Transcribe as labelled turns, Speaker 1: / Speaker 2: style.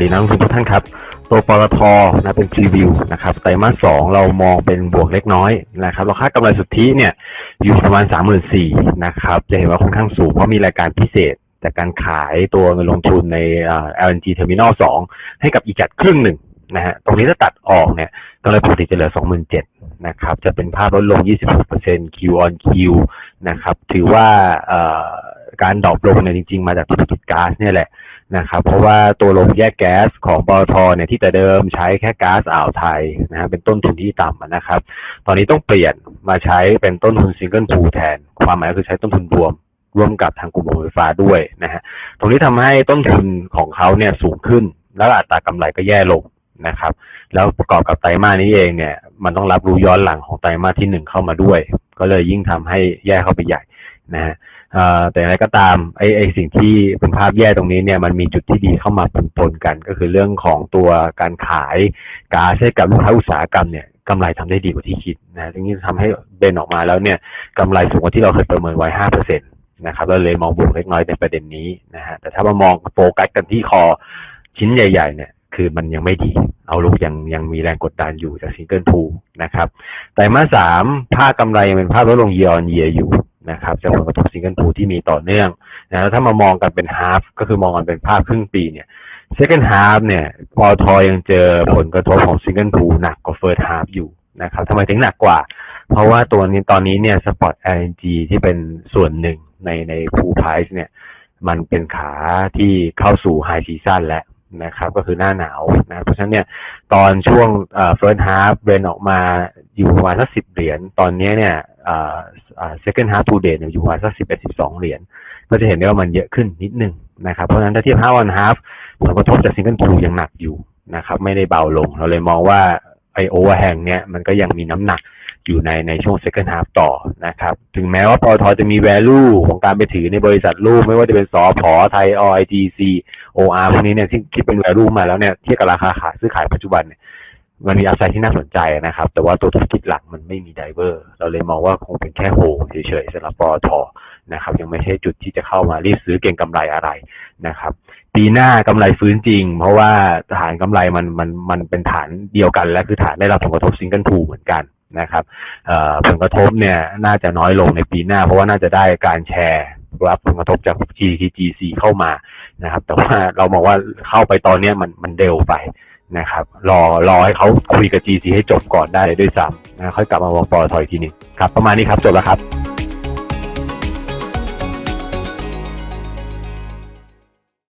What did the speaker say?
Speaker 1: ดีนักลงทุนทุกท่านครับ ตัวปตทนะเป็นพรีวิวนะครับไตรมาสสองเรามองเป็นบวกเล็กน้อยนะครับเราคาดกำไรสุทธิเนี่ยอยู่ประมาณ 3 4 0 0 0นะครับจะเห็นว่าค่อนข้างสูงเพราะมีรายการพิเศษจากการขายตัวเงินลงทุนในอ่า LNG Terminal 2 ให้กับอีจัดครึ่งหนึ่งนะฮะตรงนี้ถ้าตัดออกเนี่ยกำไรปกติจะเหลือ 27,000นะครับจะเป็นภาพลดลง 26% Q on Q นะครับถือว่า การดรอปลงเนี่ยจริง ๆ มาจากธุรกิจก๊าซเนี่ยแหละนะครับเพราะว่าตัวโรงแยกแก๊สของปตทเนี่ยที่แต่เดิมใช้แค่ก๊าซอ่าวไทยนะฮะเป็นต้นทุนที่ต่ำนะครับ ตอนนี้ต้องเปลี่ยนมาใช้เป็นต้นทุนซิงเกิลพูแทน ความหมายก็คือใช้ต้นทุนรวมร่วมกับทางกลุ่มโรงไฟฟ้าด้วยนะฮะตรงนี้ทำให้ต้นทุนของเขาเนี่ยสูงขึ้น แล้วอัตรากำไรก็แย่ลงนะครับ แล้วประกอบกับไตรมาสนี้เองเนี่ยมันต้องรับรู้ย้อนหลังของไตรมาสที่หนึ่งเข้ามาด้วย ก็เลยยิ่งทำให้แย่เข้าไปใหญ่นะฮะ แต่อย่างไรก็ตามไอ้ไอ้สิ่งที่เป็นภาพแย่ตรงนี้เนี่ยมันมีจุดที่ดีเข้ามาปนปนกัน ก็คือเรื่องของตัวการขายก๊าซให้กับลูกค้าอุตสาหกรรมเนี่ยกำไรทำได้ดีกว่าที่คิดนะตรงนี้ทำให้เบนออกมาแล้วเนี่ยกำไรสูงกว่าที่เราเคยประเมินไว้ห้าเปอร์เซ็นตนะครับเราเลยมองบวกเล็กน้อยในประเด็นนี้นะฮะแต่ถ้ามามองโฟกัสกันที่คอชิ้นใหญ่ ๆ เนี่ย คือมันยังไม่ดี เอาลุกยังยังมีแรงกดดันอยู่จากซิงเกิลทูนะครับไตรมาสามภาคกำไรยังเป็นภาพลดลง year on year อยู่นะครับจากผลกระทบซิงเกิลทูที่มีต่อเนื่องนะแล้วถ้ามามองกันเป็น half ก็คือมองกันเป็นภาพครึ่งปีเนี่ย second half เนี่ยปอทอยังเจอผลกระทบของซิงเกิลทูหนักกว่า first half อยู่นะครับทำไมถึงหนักกว่า เพราะว่าตัวนี้ตอนนี้เนี่ย spot LNG ที่เป็นส่วนหนึ่งในใน pool price เนี่ย มันเป็นขาที่เข้าสู่ high season แล้ว นะครับก็คือหน้าหนาวนะเพราะฉะนั้นเนี่ยตอนช่วงเอ่อ first half เบรนออกมาอยู่ประมาณสักสิบเหรียญตอนนี้เนี่ยเอ่อเอ่อ second half to date เนี่ยอยู่ประมาณสักสิบเอ็ดสิบสองเหรียญก็จะเห็นได้ว่ามันเยอะขึ้นนิดหนึ่งนะครับเพราะฉะนั้นถ้าเทียบ half on half ผลกระทบจาก single two ยังหนักอยู่นะครับไม่ได้เบาลงเราเลยมองว่าไอโอเวอร์แฮงเนี่ยมันก็ยังมีน้ำหนัก อยู่ในในช่วง second half ต่อนะครับ ถึงแม้ว่าปตทจะมี value ของการไปถือในบริษัทลูก ไม่ว่าจะเป็นสอพอไทยออยจีซี OR พวกนี้เนี่ยที่คิดเป็น value มาแล้วเนี่ยเทียบกับราคาขายซื้อขายปัจจุบันเนี่ยมันมีอัพไซด์ที่น่าสนใจนะครับ แต่ว่าตัวธุรกิจหลักมันไม่มีไดเวอร์ เราเลยมองว่าคงเป็นแค่โฮเฉยๆสำหรับปอทนะครับ ยังไม่ใช่จุดที่จะเข้ามารีบซื้อเก่งกำไรอะไรนะครับ ปีหน้ากำไรฟื้นจริง เพราะว่าฐานกำไรมันมันมันเป็นฐานเดียวกัน และคือฐานได้รับผลกระทบซิงเกิลทูเหมือนกัน นะครับผลกระทบเนี่ยน่าจะน้อยลงในปีหน้า เพราะว่าน่าจะได้การแชร์รับผลกระทบจาก GTGC เข้ามานะครับ แต่ว่าเรามองว่าเข้าไปตอนนี้มันมันเร็วไปนะครับ รอรอให้เขาคุยกับ GC ให้จบก่อนได้เลยด้วยซ้ำนะค่อยกลับมามองปอทอยทีนึงครับ ประมาณนี้ครับจบแล้วครับ